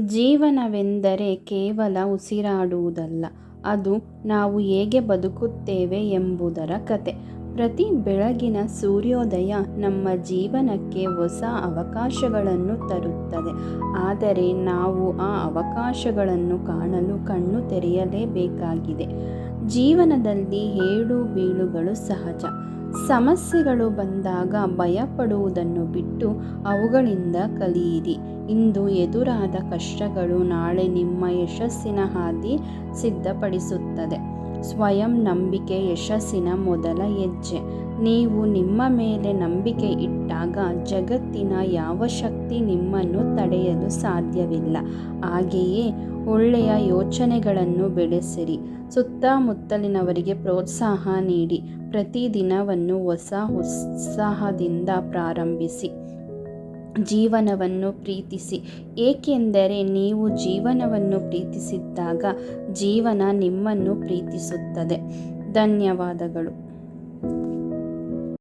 ಜೀವನವೆಂದರೆ ಕೇವಲ ಉಸಿರಾಡುವುದಲ್ಲ ಅದು ನಾವು ಹೇಗೆ ಬದುಕುತ್ತೇವೆ ಎಂಬುದರ ಕತೆ. ಪ್ರತಿ ಬೆಳಗಿನ ಸೂರ್ಯೋದಯ ನಮ್ಮ ಜೀವನಕ್ಕೆ ಹೊಸ ಅವಕಾಶಗಳನ್ನು ತರುತ್ತದೆ. ಆದರೆ ನಾವು ಆ ಅವಕಾಶಗಳನ್ನು ಕಾಣಲು ಕಣ್ಣು ತೆರೆಯಲೇಬೇಕಾಗಿದೆ. ಜೀವನದಲ್ಲಿ ಏಳು ಬೀಳುಗಳು ಸಹಜ. ಸಮಸ್ಯೆಗಳು ಬಂದಾಗ ಭಯಪಡುವುದನ್ನು ಬಿಟ್ಟು ಅವುಗಳಿಂದ ಕಲಿಯಿರಿ. ಇಂದು ಎದುರಾದ ಕಷ್ಟಗಳು ನಾಳೆ ನಿಮ್ಮ ಯಶಸ್ಸಿನ ಹಾದಿ ಸಿದ್ಧಪಡಿಸುತ್ತದೆ. ಸ್ವಯಂ ನಂಬಿಕೆ ಯಶಸ್ಸಿನ ಮೊದಲ ಹೆಜ್ಜೆ. ನೀವು ನಿಮ್ಮ ಮೇಲೆ ನಂಬಿಕೆ ಇಟ್ಟಾಗ ಜಗತ್ತಿನ ಯಾವ ಶಕ್ತಿ ನಿಮ್ಮನ್ನು ತಡೆಯಲು ಸಾಧ್ಯವಿಲ್ಲ. ಹಾಗೆಯೇ ಒಳ್ಳೆಯ ಯೋಚನೆಗಳನ್ನು ಬೆಳೆಸಿರಿ. ಸುತ್ತಮುತ್ತಲಿನವರಿಗೆ ಪ್ರೋತ್ಸಾಹ ನೀಡಿ. ಪ್ರತಿದಿನವನ್ನು ಹೊಸ ಉತ್ಸಾಹದಿಂದ ಪ್ರಾರಂಭಿಸಿ. ಜೀವನವನ್ನು ಪ್ರೀತಿಸಿ. ಏಕೆಂದರೆ ನೀವು ಜೀವನವನ್ನು ಪ್ರೀತಿಸಿದ್ದಾಗ ಜೀವನ ನಿಮ್ಮನ್ನು ಪ್ರೀತಿಸುತ್ತದೆ. ಧನ್ಯವಾದಗಳು.